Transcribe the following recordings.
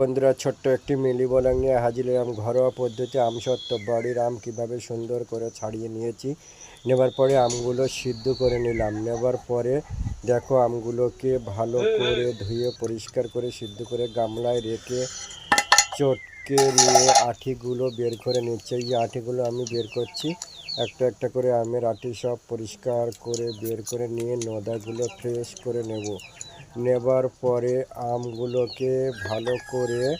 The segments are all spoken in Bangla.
বন্ধুরা, ছোট্ট একটি মিলি বলাং নিয়ে হাজির হলাম। ঘরোয়া পদ্ধতি আমসত্ত্ব, বাড়ির আম কীভাবে সুন্দর করে ছাড়িয়ে নিয়েছি, নেবার পরে আমগুলো সিদ্ধ করে নিলাম। নেবার পরে দেখো আমগুলোকে ভালো করে ধুয়ে, পরিষ্কার করে সিদ্ধ করে গামলায় রেখে চটকে নিয়ে আঠিগুলো বের করে নিচ্ছে। এই আঠিগুলো আমি বের করছি, একটা একটা করে আমের আঠি সব পরিষ্কার করে বের করে নিয়ে নোদাগুলো ফ্রেশ করে নেব। নেবার পরে আমগুলোকে ভালো করে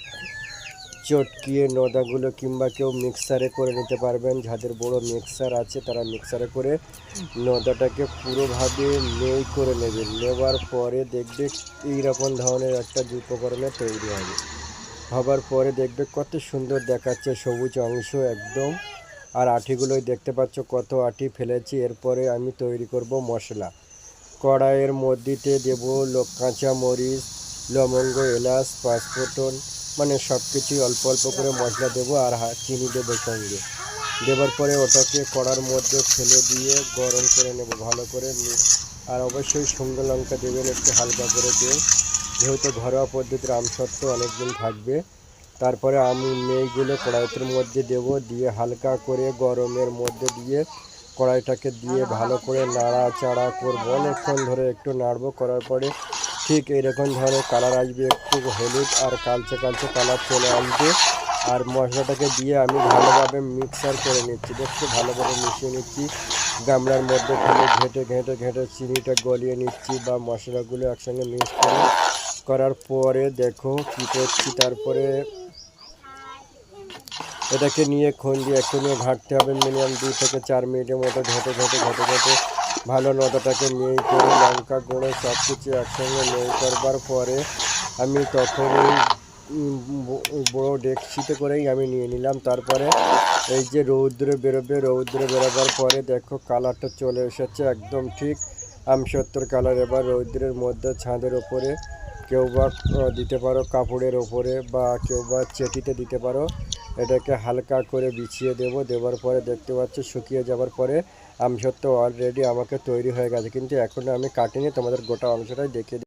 চটকিয়ে নোদাগুলো কিংবা কেউ মিক্সারে করে নিতে পারবেন। যাদের বড় মিক্সার আছে তারা মিক্সারে করে নোদাটাকে পুরোভাবে নেই করে নেবেন নেবার পরে দেখবে এইরকম ধরনের একটা উপকরণে তৈরি হবে। হবার পরে দেখবে কত সুন্দর দেখাচ্ছে সবুজ অংশ একদম। আর আঠিগুলোই দেখতে পাচ্ছ কত আঠি ফেলেছি। এরপরে আমি তৈরি করব মশলা। কড়াইয়ের মধ্যেতে দেব কাঁচা মরিচ, লবঙ্গ, এলাচ, পাঁচফোড়ন মানে সব কিছুই অল্প অল্প করে মশলা দেবো আর হা- চিনি দেবো সঙ্গে। দেওয়ার পরে ওটাকে কড়ার মধ্যে ফেলে দিয়ে গরম করে নেব ভালো করে। আর অবশ্যই শুকনো লঙ্কা দেবেন একটু হালকা করে দিয়ে। যেহেতু ঘরোয়া পদ্ধতির আমসত্ত্ব অনেকদিন থাকবে, তারপরে আমি মেয়েগুলো কড়াইতের মধ্যে দেব দিয়ে হালকা করে গরমের মধ্যে দিয়ে কড়াইটাকে দিয়ে ভালো করে নাড়াচাড়া করব। অনেকক্ষণ ধরে একটু নাড়বো করার পরে ঠিক এরকম ধরনের কালার আসবে, একটু হলুদ আর কালচে কালচে কালার চলে আসবে। আর মশলাটাকে দিয়ে আমি ভালোভাবে মিক্সার করে নিচ্ছি, দেখতে ভালোভাবে মিশিয়ে নিচ্ছি। গামলার মধ্যে ফেলে ঘেঁটে ঘেঁটে ঘেঁটে চিনিটা গলিয়ে নিচ্ছি বা মশলাগুলো একসঙ্গে মিক্স করে। করার পরে দেখো কী করছি, তারপরে এটাকে নিয়ে দিয়ে একটু নিয়ে ঘাঁটতে হবে মিনিমাম দুই থেকে চার মিনিটের মতো ঘেঁটে ঘেঁটে ঘেঁটে ঘেঁটে। ভালো নদাটাকে নেই করে লঙ্কা গুঁড়ো সব কিছু একসঙ্গে নেই করবার পরে আমি তখনই বড়ো ডেকচিতে করেই আমি নিয়ে নিলাম। তারপরে এই যে রৌদ্রে বেরোবে, রৌদ্রে বেরোবার পরে দেখো কালারটা চলে এসেছে একদম ঠিক। আমসত্তর কালার এবার রৌদ্রের মধ্যে ছাদের ওপরে কেউ বা দিতে পারো কাপড়ের ওপরে বা কেউ বা চেটিতে দিতে পারো এটাকে হালকা করে বিছিয়ে দেব, দেওয়ার পরে দেখতে পাচ্ছ শুকিয়ে যাওয়ার পরে আমসত্ত্ব অলরেডি আমাকে তৈরি হয়ে গেছে কিন্তু এখন আমি কাটিনি, তোমাদের গোটা অংশটাই দেখিয়ে।